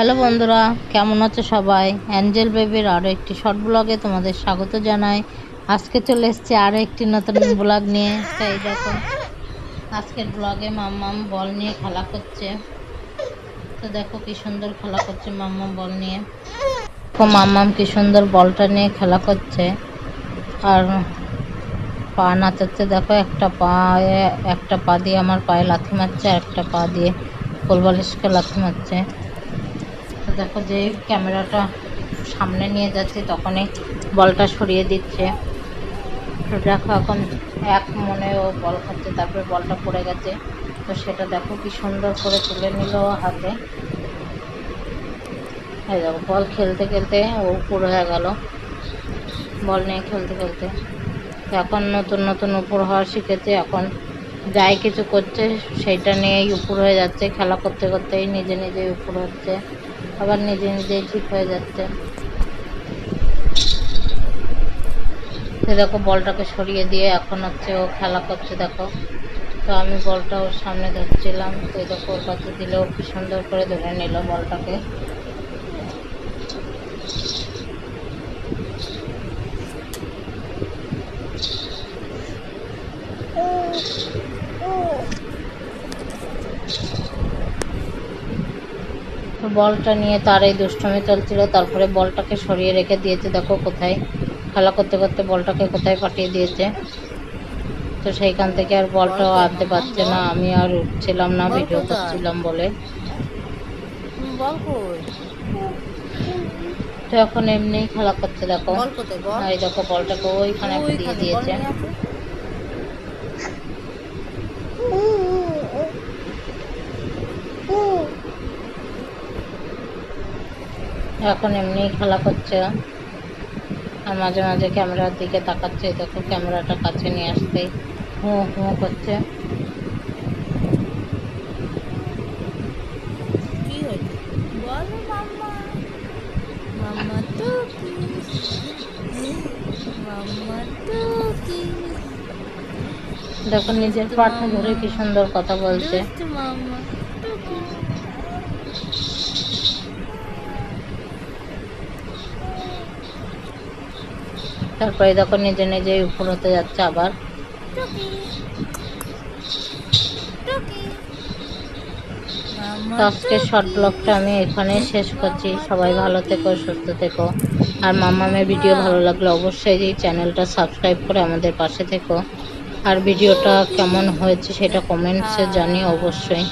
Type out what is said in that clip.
Hello বন্ধুরা, কেমন আছো সবাই? অ্যাঞ্জেল বেবির আরও একটি শর্ট ব্লগে তোমাদের স্বাগত জানাই। আজকে চলে এসেছি আরও একটি নতুন ব্লগ নিয়ে। তাই দেখো, আজকের ব্লগে মাম্মাম বল নিয়ে খেলা করছে। তো দেখো কি সুন্দর খেলা করছে মাম্মাম বল নিয়ে। দেখো মাম্মাম কি সুন্দর বলটা নিয়ে খেলা করছে। আর পা নাচাচ্ছে, দেখো একটা পায়ে, একটা পা দিয়ে আমার পায়ে লাথি মারছে আর একটা পা দিয়ে কোলবালিশকে লাথি মারছে। দেখো যে ক্যামেরাটা সামনে নিয়ে যাচ্ছে, তখনই বলটা সরিয়ে দিচ্ছে। দেখো এখন এক মনে ও বল খাচ্ছে, তারপরে বলটা পড়ে গেছে। তো সেটা দেখো কি সুন্দর করে তুলে নিল হাতে। এই দেখো, বল খেলতে খেলতে ও উপর হয়ে গেল। বল নিয়ে খেলতে খেলতে। এখন নতুন নতুন উপর হওয়া শিখেছে, এখন যাই কিছু করছে, সেইটা নিয়েই উপর হয়ে যাচ্ছে, খেলা করতে করতেই নিজে নিজেই উপর হচ্ছে। আবার নিজে নিজেই ঠিক হয়ে যাচ্ছে। সে দেখো, বলটাকে সরিয়ে দিয়ে এখন হচ্ছে ও খেলা করছে, দেখো। তো আমি বলটা ওর সামনে ধরছিলাম। তো দেখো, ওর কাছে দিলে ও কি সুন্দর করে ধরে নিল বলটাকে তো বলটা নিয়ে তার এই দুষ্টমি চলছিল তারপরে বলটাকে সরিয়ে রেখে দিয়েছে দেখো কোথায় খেলা করতে করতে বলটাকে কোথায় পাঠিয়ে দিয়েছে। তো সেইখান থেকে আর বলটাও আনতে পারছে না আমি আর উঠছিলাম না ভিডিও করছিলাম বলে। তো এখন এমনিই খেলা করছে দেখো। এই দেখো বলটাকে ওইখানে দিয়ে দিয়েছে নিয়ে আসো। এখন এমনিই খেলা করছে। আর মাঝে মাঝে ক্যামেরার দিকে তাকাচ্ছে দেখো ক্যামেরাটা কাছে নিয়ে আসতেই হুঁ হুঁ করছে। দেখো নিজের পাঠা ধরে কি সুন্দর কথা বলছে দুষ্টু মাম্মা তো কি তারপরে দেখো নিজে নিজেই উপর হতে যাচ্ছে আবার। তো আজকের শর্ট ব্লগটা আমি এখানে শেষ করছি। সবাই ভালো থেকো সুস্থ থেকো। আর মামামের ভিডিও ভালো লাগলে অবশ্যই এই চ্যানেলটা সাবস্ক্রাইব করে আমাদের পাশে থেকো। আর ভিডিওটা কেমন হয়েছে সেটা কমেন্টসে জানিও অবশ্যই।